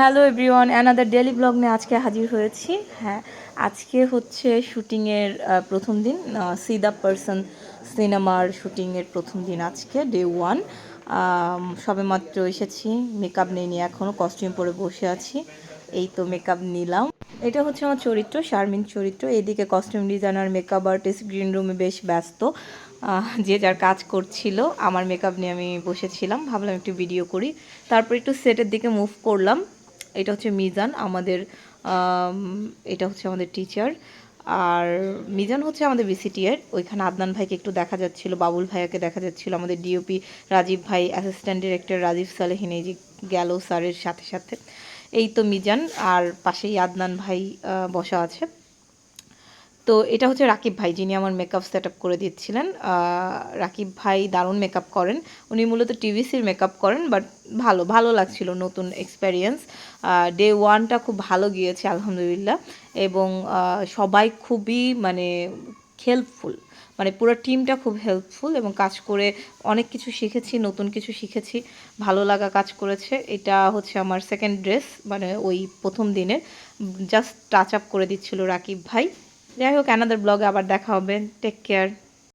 Hello everyone another daily vlog নিয়ে আজকে হাজির হয়েছি। হ্যাঁ আজকে হচ্ছে শুটিংয়ের প্রথম দিন। সি দ্য পারসন সিনেমার শুটিংয়ের প্রথম দিন আজকে ডে ওয়ান সবে মাত্র এসেছি। মেকআপ নেই নিয়ে এখনও কস্টিউম পরে বসে আছি। এই তো মেকআপ নিলাম। এটা হচ্ছে আমার চরিত্র শারমিন চরিত্র। এদিকে costume designer makeup artist green রুমে বেশ ব্যস্ত। যে যার কাজ করছিল, আমার মেকআপ নিয়ে আমি বসেছিলাম। ভাবলাম একটু ভিডিও করি। তারপর একটু সেটের দিকে মুভ করলাম। এটা হচ্ছে মিজান, আমাদের এটা হচ্ছে আমাদের টিচার আর মিজান হচ্ছে আমাদের বিসিটি এর। ওইখানে আদনান ভাইকে একটু দেখা যাচ্ছিল, বাবুল ভাইয়াকে দেখা যাচ্ছিল, আমাদের ডিওপি রাজীব ভাই অ্যাসিস্ট্যান্ট ডিরেক্টর রাজীব সালেহিন, এই যে গেল স্যারের সাথে সাথে। এই তো মিজান, আর পাশেই আদনান ভাই বসা আছে। তো এটা হচ্ছে রাকিব ভাই যিনি আমার মেকআপ সেট আপ করে দিচ্ছিলেন। রাকিব ভাই দারুণ মেকআপ করেন। উনি মূলত টিভিসির মেকআপ করেন বাট ভালো ভালো লাগছিল নতুন এক্সপেরিয়েন্স ডে ওয়ানটা খুব ভালো গিয়েছে, আলহামদুলিল্লাহ। এবং সবাই খুবই মানে হেল্পফুল মানে পুরো টিমটা খুব হেল্পফুল এবং কাজ করে অনেক কিছু শিখেছি, নতুন কিছু শিখেছি। ভালো লাগা কাজ করেছে। এটা হচ্ছে আমার সেকেন্ড ড্রেস মানে ওই প্রথম দিনের। জাস্ট টাচ আপ করে দিচ্ছিল রাকিব ভাই। যাই হোক অ্যানাদার ব্লগে আবার দেখা হবে। Take care